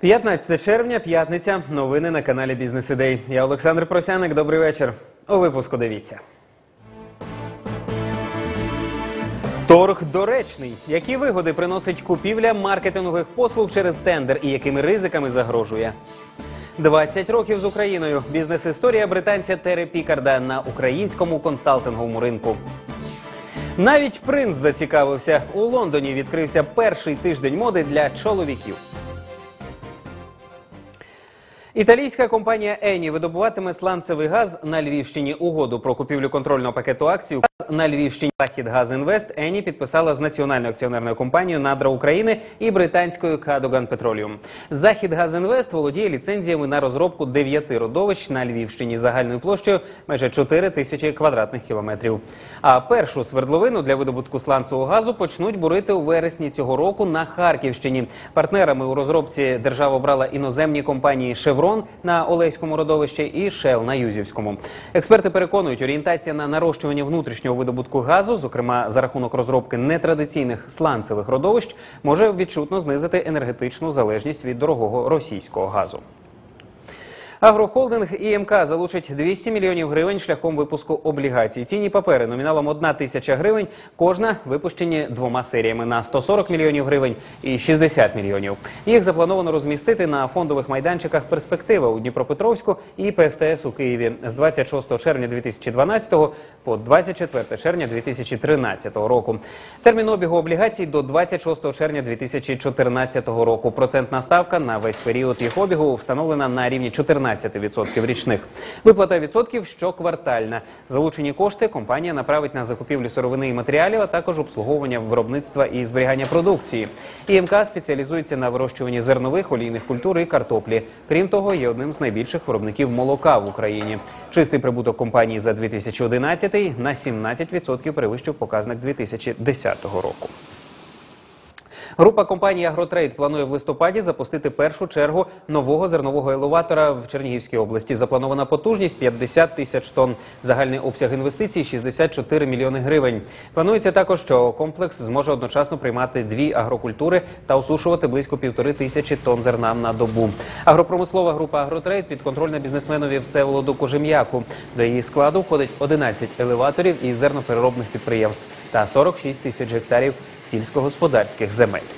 15 червня, п'ятниця. Новини на каналі Бізнес Ідей. Я Олександр Просяник. Добрий вечір. У випуску дивіться. Торг доречний. Які вигоди приносить купівля маркетингових послуг через тендер і якими ризиками загрожує? 20 років з Україною. Бізнес-історія британця Тери Пікарда на українському консалтинговому ринку. Навіть принц зацікавився. У Лондоні відкрився перший тиждень моди для чоловіків. Італійська компанія Ені видобуватиме сланцевий газ на Львівщині. Угоду про купівлю контрольного пакету акцій на Львівщині. Захід Газінвест Ені підписала з національною акціонерною компанією Надра України і британською Кадоган Петроліум. Захід Газінвест володіє ліцензіями на розробку дев'яти родовищ на Львівщині загальною площею майже 4 тисячі квадратних кілометрів. А першу свердловину для видобутку сланцевого газу почнуть бурити у вересні цього року на Харківщині. Партнерами у розробці держава обрала іноземні компанії Шеврон на Олеському родовищі і Шел на Юзівському. Експерти переконують, орієнтація на нарощування внутрішнього видобутку газу, зокрема за рахунок розробки нетрадиційних сланцевих родовищ, може відчутно знизити енергетичну залежність від дорогого російського газу. Агрохолдинг ІМК залучить 200 мільйонів гривень шляхом випуску облігацій. Цінні папери номіналом 1 тисяча гривень. Кожна випущені двома серіями на 140 мільйонів гривень і 60 мільйонів. Їх заплановано розмістити на фондових майданчиках «Перспектива» у Дніпропетровську і ПФТС у Києві з 26 червня 2012 по 24 червня 2013 року. Термін обігу облігацій до 26 червня 2014 року. Процентна ставка на весь період їх обігу встановлена на рівні 14%. 15% річних. Виплата відсотків щоквартальна. Залучені кошти компанія направить на закупівлю сировини і матеріалів, а також обслуговування виробництва і зберігання продукції. ІМК спеціалізується на вирощуванні зернових, олійних культур і картоплі. Крім того, є одним з найбільших виробників молока в Україні. Чистий прибуток компанії за 2011 на 17% перевищив показник 2010 року. Група компанії Агротрейд планує в листопаді запустити першу чергу нового зернового елеватора в Чернігівській області. Запланована потужність 50 тисяч тонн. Загальний обсяг інвестицій 64 мільйони гривень. Планується також, що комплекс зможе одночасно приймати дві агрокультури та осушувати близько півтори тисячі тонн зерна на добу. Агропромислова група Агротрейд підконтрольна бізнесменові Всеволоду Кожем'яку. До її складу входить 11 елеваторів і зернопереробних підприємств та 46 тисяч гектарів сільськогосподарських земель.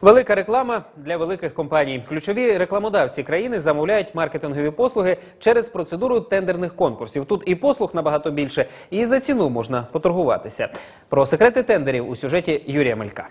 Велика реклама для великих компаній. Ключові рекламодавці країни замовляють маркетингові послуги через процедуру тендерних конкурсів. Тут і послуг набагато більше, і за ціну можна поторгуватися. Про секрети тендерів у сюжеті Юрія Мелька.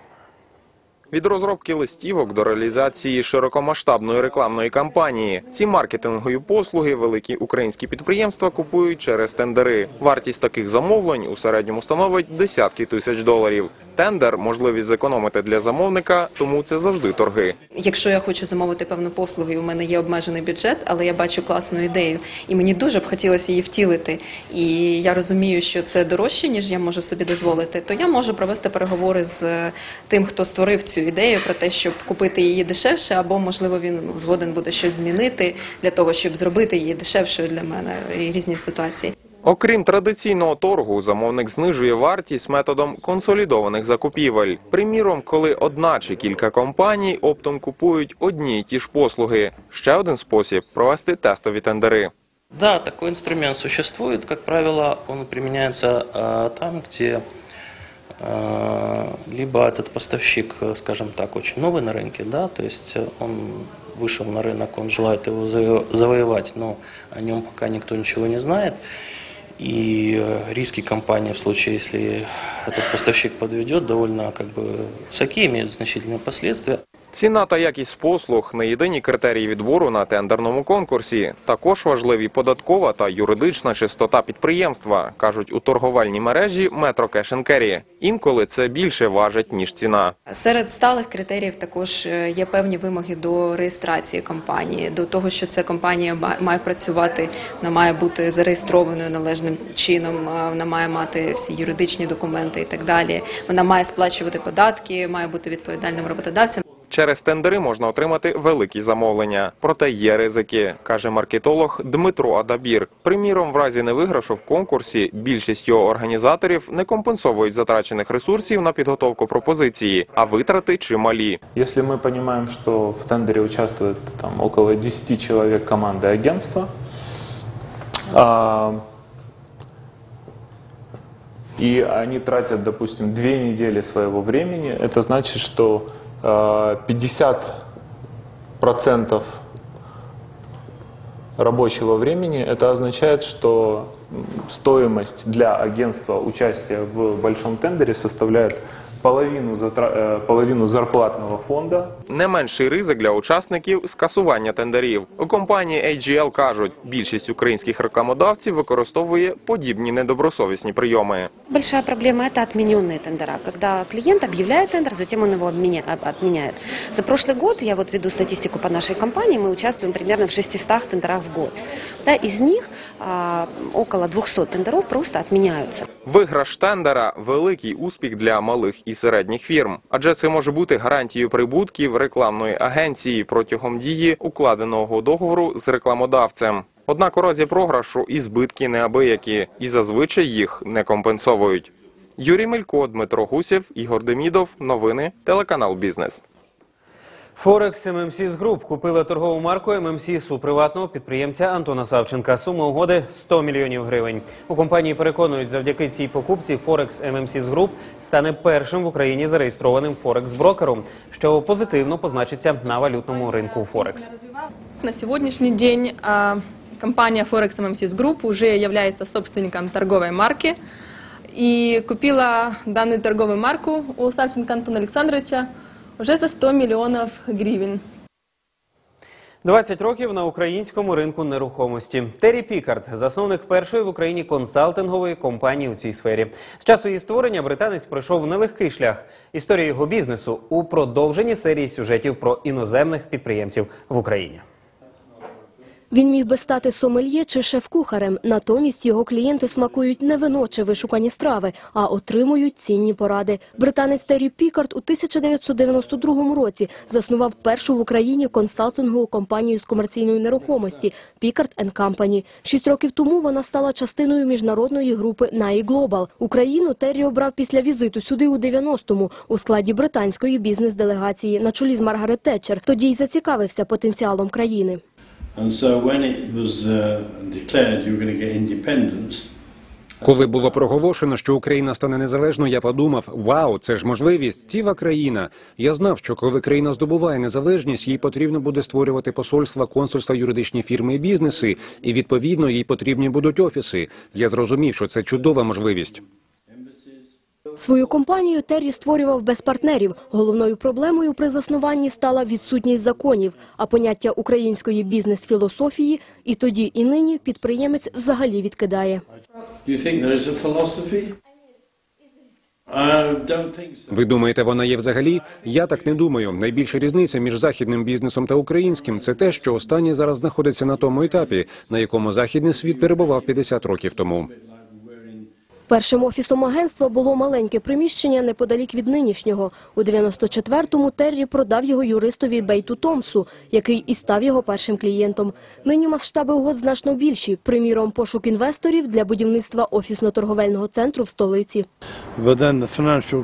Від розробки листівок до реалізації широкомасштабної рекламної кампанії ці маркетингові послуги великі українські підприємства купують через тендери. Вартість таких замовлень у середньому становить десятки тисяч доларів. Тендер можливість зекономити для замовника, тому це завжди торги. Якщо я хочу замовити певну послугу, і у мене є обмежений бюджет, але я бачу класну ідею, і мені дуже б хотілося її втілити, і я розумію, що це дорожче, ніж я можу собі дозволити, то я можу провести переговори з тим, хто створив цю ідею про те, щоб купити її дешевше, або можливо він згоден буде щось змінити для того, щоб зробити її дешевшою для мене і різні ситуації. Окрім традиційного торгу, замовник знижує вартість методом консолідованих закупівель. Приміром, коли одна чи кілька компаній оптом купують одні й ті ж послуги. Ще один спосіб провести тестові тендери. Да, такой инструмент существует. Как правило, он применяется э, там, где э, либо этот поставщик, э, скажем так, очень новый на рынке, да, то есть э, он вышел на рынок, он желает его заво- завоевать, но о нем пока никто ничего не знает. И э, риски компании в случае, если этот поставщик подведет, довольно как бы высоки, имеют значительные последствия. Ціна та якість послуг не єдині критерії відбору на тендерному конкурсі. Також важливі податкова та юридична чистота підприємства, кажуть у торговельній мережі and Carry. Інколи це більше важить ніж ціна. Серед сталих критеріїв також е, є певні вимоги до реєстрації компанії, до того, що ця компанія ма- має працювати, вона має бути зареєстрованою належним чином, е, вона має мати всі юридичні документи і так далі. Вона має сплачувати податки, має бути відповідальним роботодавцем. Через тендери можна отримати великі замовлення. Проте є ризики, каже маркетолог Дмитро Адабір. Приміром, в разі невиграшу в конкурсі більшість його організаторів не компенсовують затрачених ресурсів на підготовку пропозиції, а витрати чималі. Если мы понимаем, что в тендере участвует там, около 10 человек команды агентства, а, и они тратят, допустим, две недели своего времени, это значит, что а, 50% рабочего времени, это означает, что стоимость для агентства участия в большом тендере составляет половину, затра- э, половину зарплатного фонда Не менший ризик для учасників скасування тендерів. У компанії AGL кажуть, більшість українських рекламодавців використовує подібні недобросовісні прийоми. Большая проблема – это отмененные тендера, когда клиент объявляет тендер, затем он его обменя- об- отменяет. За прошлый год, я вот веду статистику по нашей компании, мы участвуем примерно в 600 тендерах в год. Да, из них а, около 200 тендеров просто отменяются. Виграш тендера великий успіх для малих і середніх фірм, адже це може бути гарантією прибутків рекламної агенції протягом дії укладеного договору з рекламодавцем. Однак у разі програшу і збитки неабиякі, і зазвичай їх не компенсовують. Юрій Мелько, Дмитро Гусєв, Ігор Демідов. Новини, телеканал Бізнес. Форекс ММС Груп купила торгову марку ММС у приватного підприємця Антона Савченка. Сума угоди 100 мільйонів гривень. У компанії переконують, завдяки цій покупці Форекс ММС Груп стане першим в Україні зареєстрованим Форекс-брокером, що позитивно позначиться на валютному ринку Форекс. На сегодняшний день компания Forex MMCS Group уже является собственником торговой марки и купила данную торговую марку у Савченко Антона Александровича уже за 100 мільйонів гривень. 20 років на українському ринку нерухомості. Террі Пікард, засновник першої в Україні консалтингової компанії у цій сфері. З часу її створення британець пройшов нелегкий шлях. Історія його бізнесу у продовженні серії сюжетів про іноземних підприємців в Україні. Він міг би стати сомельє чи шеф-кухарем. Натомість його клієнти смакують не вино чи вишукані страви, а отримують цінні поради. Британець Террі Пікард у 1992 році заснував першу в Україні консалтингову компанію з комерційної нерухомості Пікард Company. Шість років тому вона стала частиною міжнародної групи Наї Глобал. Україну Террі обрав після візиту сюди у 90-му у складі британської бізнес-делегації на чолі з Маргарет Тетчер. Тоді й зацікавився потенціалом країни. Uh, Коли було проголошено, що Україна стане незалежною, я подумав: вау, це ж можливість, ціла країна. Я знав, що коли країна здобуває незалежність, їй потрібно буде створювати посольства, консульства, юридичні фірми і бізнеси, і відповідно їй потрібні будуть офіси. Я зрозумів, що це чудова можливість. Свою компанію Террі створював без партнерів. Головною проблемою при заснуванні стала відсутність законів, а поняття української бізнес-філософії і тоді, і нині підприємець взагалі відкидає. Ви думаєте, вона є взагалі? Я так не думаю. Найбільша різниця між західним бізнесом та українським це те, що останній зараз знаходиться на тому етапі, на якому західний світ перебував 50 років тому. Першим офісом агентства було маленьке приміщення неподалік від нинішнього. У 94-му Террі продав його юристові Бейту Томсу, який і став його першим клієнтом. Нині масштаби угод значно більші. Приміром, пошук інвесторів для будівництва офісно-торговельного центру в столиці. But then the financial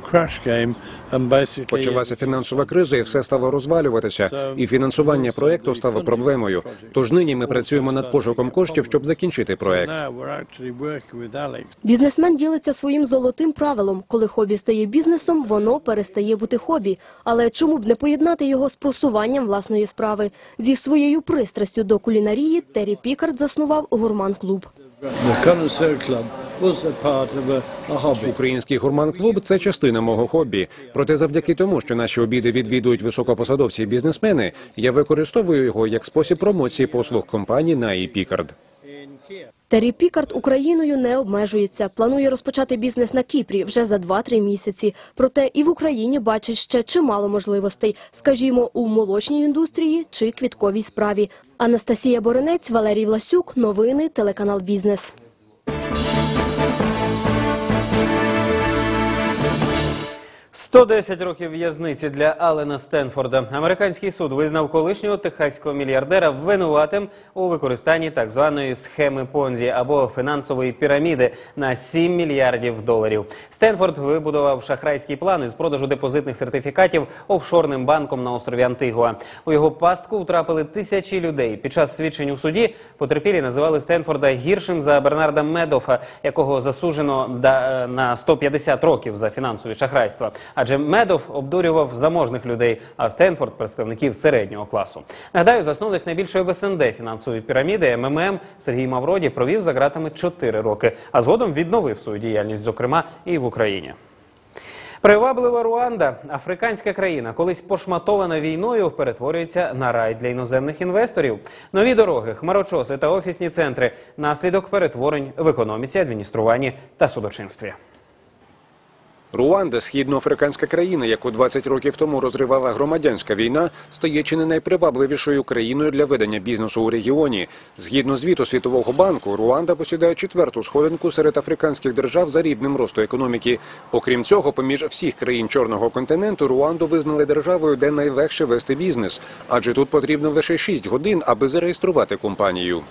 Почалася фінансова криза, і все стало розвалюватися. І фінансування проекту стало проблемою. Тож нині ми працюємо над пошуком коштів, щоб закінчити проект. Бізнесмен ділиться своїм золотим правилом. Коли хобі стає бізнесом, воно перестає бути хобі. Але чому б не поєднати його з просуванням власної справи? Зі своєю пристрастю до кулінарії Террі Пікард заснував гурман-клуб. The Український гурман-клуб це частина мого хобі. Проте, завдяки тому, що наші обіди відвідують високопосадовці і бізнесмени, я використовую його як спосіб промоції послуг компанії Наї Пікард. Террі Пікард Україною не обмежується. Планує розпочати бізнес на Кіпрі вже за 2-3 місяці. Проте і в Україні бачить ще чимало можливостей, скажімо, у молочній індустрії чи квітковій справі. Анастасія Боринець, Валерій Власюк. Новини, телеканал Бізнес. 110 років в'язниці для Алена Стенфорда. Американський суд визнав колишнього техаського мільярдера винуватим у використанні так званої схеми Понзі або фінансової піраміди на 7 мільярдів доларів. Стенфорд вибудував шахрайський план із продажу депозитних сертифікатів офшорним банком на острові Антигуа. У його пастку втрапили тисячі людей. Під час свідчень у суді потерпілі називали Стенфорда гіршим за Бернарда Медофа, якого засуджено на 150 років за фінансові шахрайства. Адже Медов обдурював заможних людей, а Стенфорд представників середнього класу. Нагадаю, засновник найбільшої в СНД фінансової піраміди МММ Сергій Мавроді провів за ґратами 4 роки, а згодом відновив свою діяльність, зокрема і в Україні. Приваблива Руанда, африканська країна, колись пошматована війною, перетворюється на рай для іноземних інвесторів. Нові дороги, хмарочоси та офісні центри наслідок перетворень в економіці, адмініструванні та судочинстві. Руанда, східноафриканська країна, яку 20 років тому розривала громадянська війна, стає чи не найпривабливішою країною для ведення бізнесу у регіоні. Згідно звіту Світового банку, Руанда посідає четверту сходинку серед африканських держав за рівнем росту економіки. Окрім цього, поміж всіх країн чорного континенту Руанду визнали державою, де найлегше вести бізнес, адже тут потрібно лише 6 годин, аби зареєструвати компанію.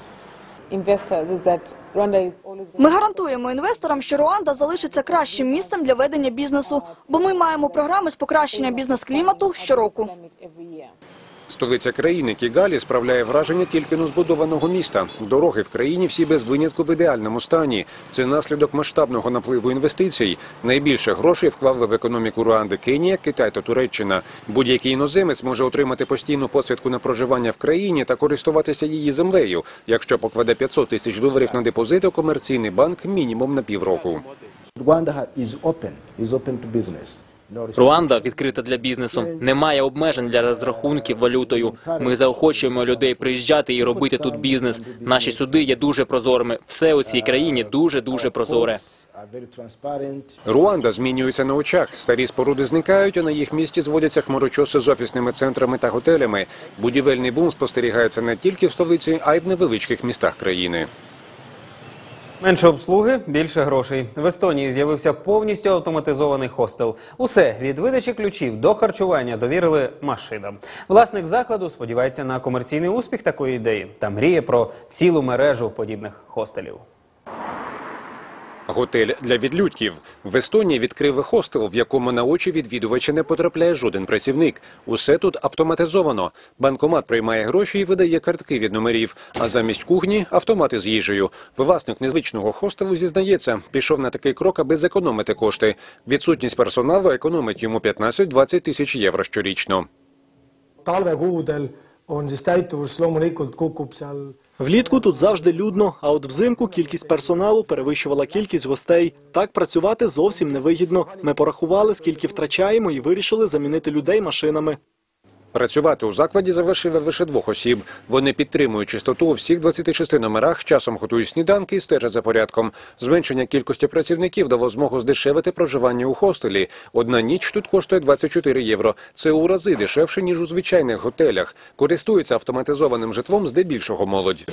Ми гарантуємо інвесторам, що Руанда залишиться кращим місцем для ведення бізнесу, бо ми маємо програми з покращення бізнес-клімату щороку. Столиця країни Кігалі справляє враження тільки но збудованого міста. Дороги в країні всі без винятку в ідеальному стані. Це наслідок масштабного напливу інвестицій. Найбільше грошей вклали в економіку Руанди Кенія, Китай та Туреччина. Будь-який іноземець може отримати постійну посвідку на проживання в країні та користуватися її землею, якщо покладе 500 тисяч доларів на депозит у комерційний банк мінімум на півроку. Rwanda is open, is open. Руанда відкрита для бізнесу. Немає обмежень для розрахунків валютою. Ми заохочуємо людей приїжджати і робити тут бізнес. Наші суди є дуже прозорими. Все у цій країні дуже дуже прозоре. Руанда змінюється на очах. Старі споруди зникають, а на їх місці зводяться хмарочоси з офісними центрами та готелями. Будівельний бум спостерігається не тільки в столиці, а й в невеличких містах країни. Менше обслуги, більше грошей. В Естонії з'явився повністю автоматизований хостел. Усе від видачі ключів до харчування довірили машинам. Власник закладу сподівається на комерційний успіх такої ідеї та мріє про цілу мережу подібних хостелів. Готель для відлюдьків. В Естонії відкрили хостел, в якому на очі відвідувача не потрапляє жоден працівник. Усе тут автоматизовано. Банкомат приймає гроші і видає картки від номерів. А замість кухні автомати з їжею. Власник незвичного хостелу зізнається, пішов на такий крок, аби зекономити кошти. Відсутність персоналу економить йому 15-20 тисяч євро щорічно. Влітку тут завжди людно, а от взимку кількість персоналу перевищувала кількість гостей. Так працювати зовсім невигідно. Ми порахували, скільки втрачаємо, і вирішили замінити людей машинами. Працювати у закладі залишили лише двох осіб. Вони підтримують чистоту у всіх 26 номерах, часом готують сніданки і стежать за порядком. Зменшення кількості працівників дало змогу здешевити проживання у хостелі. Одна ніч тут коштує 24 євро. Це у рази дешевше, ніж у звичайних готелях. Користуються автоматизованим житлом здебільшого молодь.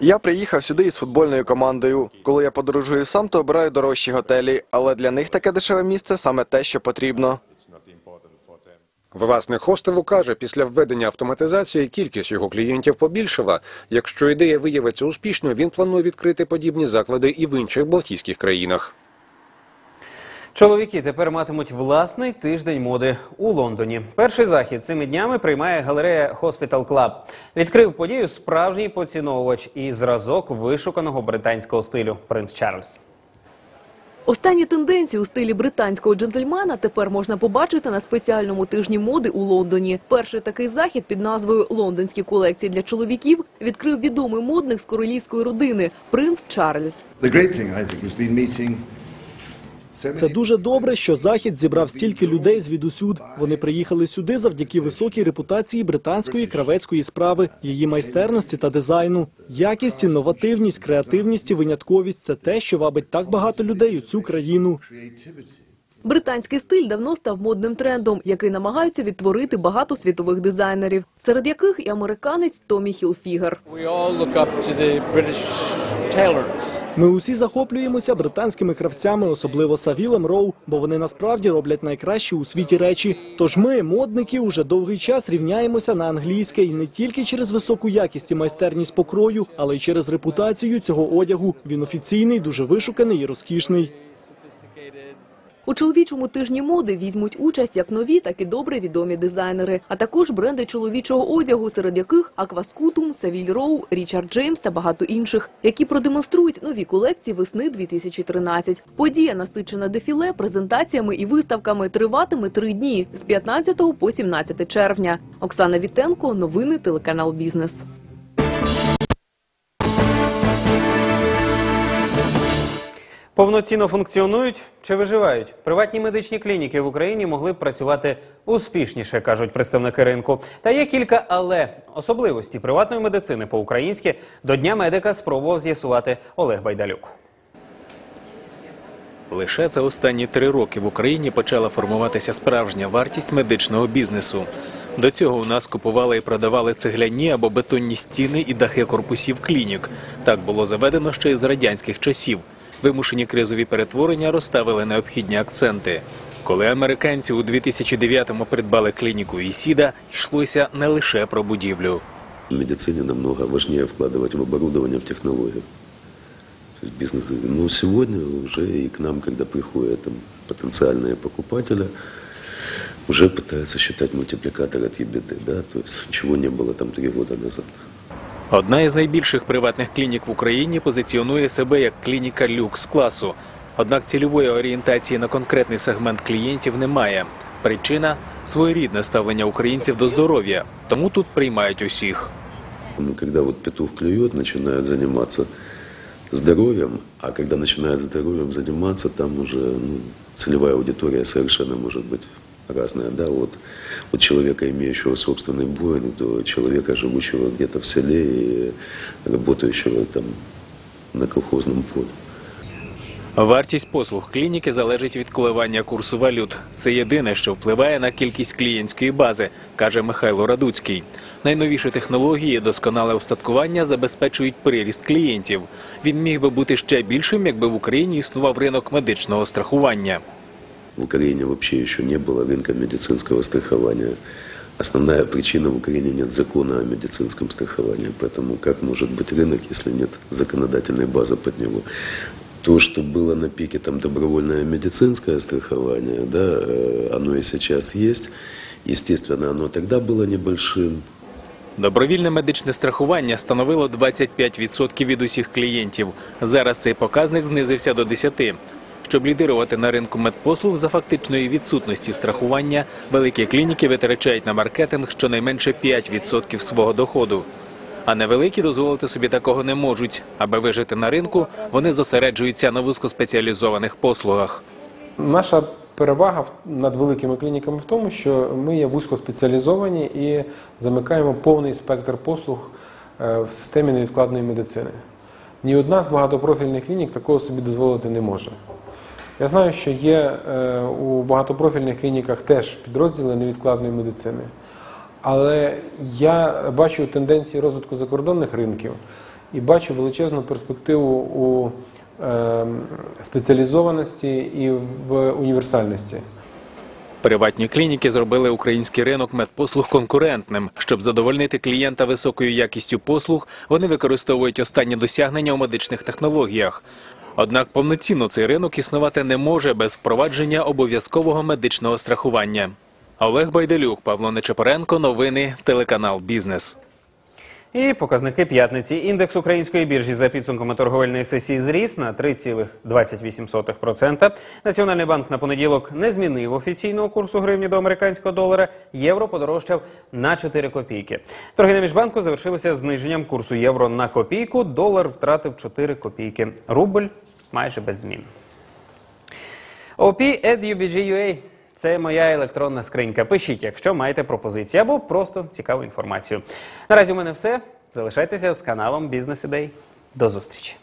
Я приїхав сюди із футбольною командою. Коли я подорожую сам, то обираю дорожчі готелі, але для них таке дешеве місце саме те, що потрібно. Власник хостелу каже, після введення автоматизації кількість його клієнтів побільшила. Якщо ідея виявиться успішною, він планує відкрити подібні заклади і в інших балтійських країнах. Чоловіки тепер матимуть власний тиждень моди у Лондоні. Перший захід цими днями приймає галерея Hospital Club. Відкрив подію справжній поціновувач і зразок вишуканого британського стилю принц Чарльз. Останні тенденції у стилі британського джентльмена тепер можна побачити на спеціальному тижні моди у Лондоні. Перший такий захід під назвою Лондонські колекції для чоловіків відкрив відомий модник з королівської родини принц Чарльз. Це дуже добре, що захід зібрав стільки людей звідусюд. Вони приїхали сюди завдяки високій репутації британської кравецької справи, її майстерності та дизайну. Якість, інновативність, креативність і винятковість це те, що вабить так багато людей у цю країну. Британський стиль давно став модним трендом, який намагаються відтворити багато світових дизайнерів, серед яких і американець Томі Хілфігер. Ми усі захоплюємося британськими кравцями, особливо Савілем Роу, бо вони насправді роблять найкращі у світі речі. Тож ми, модники, уже довгий час рівняємося на англійське і не тільки через високу якість і майстерність покрою, але й через репутацію цього одягу. Він офіційний, дуже вишуканий і розкішний. У чоловічому тижні моди візьмуть участь як нові, так і добре відомі дизайнери, а також бренди чоловічого одягу, серед яких Акваскутум, Савіль Роу, Річард Джеймс та багато інших, які продемонструють нові колекції весни 2013. Подія насичена дефіле, презентаціями і виставками триватиме три дні з 15 по 17 червня. Оксана Вітенко, новини телеканал Бізнес. Повноцінно функціонують чи виживають? Приватні медичні клініки в Україні могли б працювати успішніше, кажуть представники ринку. Та є кілька але особливості приватної медицини по-українськи до Дня медика спробував з'ясувати Олег Байдалюк. Лише за останні три роки в Україні почала формуватися справжня вартість медичного бізнесу. До цього у нас купували і продавали цегляні або бетонні стіни і дахи корпусів клінік. Так було заведено ще із радянських часів Вимушені кризові перетворення розставили необхідні акценти. Коли американці у 2009-му придбали клініку Ісіда, йшлося не лише про будівлю. В медицине намного важнее вкладывать в оборудование, в технологию. То есть бизнес. Но сегодня уже и к нам, когда приходят там, потенциальные покупатели, уже пытаются считать мультипликатор от ебеды, да, то есть чего не было там три года назад. Одна із найбільших приватних клінік в Україні позиціонує себе як клініка люкс класу. Однак цільової орієнтації на конкретний сегмент клієнтів немає. Причина своєрідне ставлення українців до здоров'я, тому тут приймають усіх. Ну, Когда вот петух клюет, начинают заниматься здоровьем, а когда начинают здоровьем заниматься, там уже ну, целевая аудитория совершенно может быть разная, да, от, от человека, имеющего собственный Боинг, до человека, живущего где-то в селе и работающего там на колхозном поле. Вартість послуг клініки залежить від коливання курсу валют. Це єдине, що впливає на кількість клієнтської бази, каже Михайло Радуцький. Найновіші технології, досконале устаткування забезпечують приріст клієнтів. Він міг би бути ще більшим, якби в Україні існував ринок медичного страхування. В Украине вообще еще не было рынка медицинского страхования. Основная причина в Украине нет закона о медицинском страховании. Поэтому как может быть рынок, если нет законодательной базы под него? То, что было на пике там добровольное медицинское страхование, да, э, оно и сейчас есть. Естественно, оно тогда было небольшим. Добровільне медичне страхування становило 25% від усіх клієнтів. Зараз цей показник знизився до 10%. Щоб лідирувати на ринку медпослуг за фактичної відсутності страхування, великі клініки витрачають на маркетинг щонайменше 5% свого доходу. А невеликі дозволити собі такого не можуть. Аби вижити на ринку, вони зосереджуються на вузькоспеціалізованих послугах. Наша перевага над великими клініками в тому, що ми є вузькоспеціалізовані і замикаємо повний спектр послуг е, в системі невідкладної медицини. Ні одна з багатопрофільних клінік такого собі дозволити не може. Я знаю, що є е, у багатопрофільних клініках теж підрозділи невідкладної медицини. Але я бачу тенденції розвитку закордонних ринків і бачу величезну перспективу у е, спеціалізованості і в універсальності. Приватні клініки зробили український ринок медпослуг конкурентним. Щоб задовольнити клієнта високою якістю послуг, вони використовують останні досягнення у медичних технологіях. Однак повноцінно цей ринок існувати не може без впровадження обов'язкового медичного страхування. Олег Байделюк, Павло Нечепоренко, новини, телеканал Бізнес. І показники п'ятниці. Індекс української біржі за підсумками торговельної сесії зріс на 3,28%. Національний банк на понеділок не змінив офіційного курсу гривні до американського долара. Євро подорожчав на 4 копійки. Торги на міжбанку завершилися зниженням курсу євро на копійку. Долар втратив 4 копійки. Рубль майже без змін. OP.UBG.UA – це моя електронна скринька. Пишіть, якщо маєте пропозиції або просто цікаву інформацію. Наразі у мене все. Залишайтеся з каналом Бізнес Ідей. До зустрічі.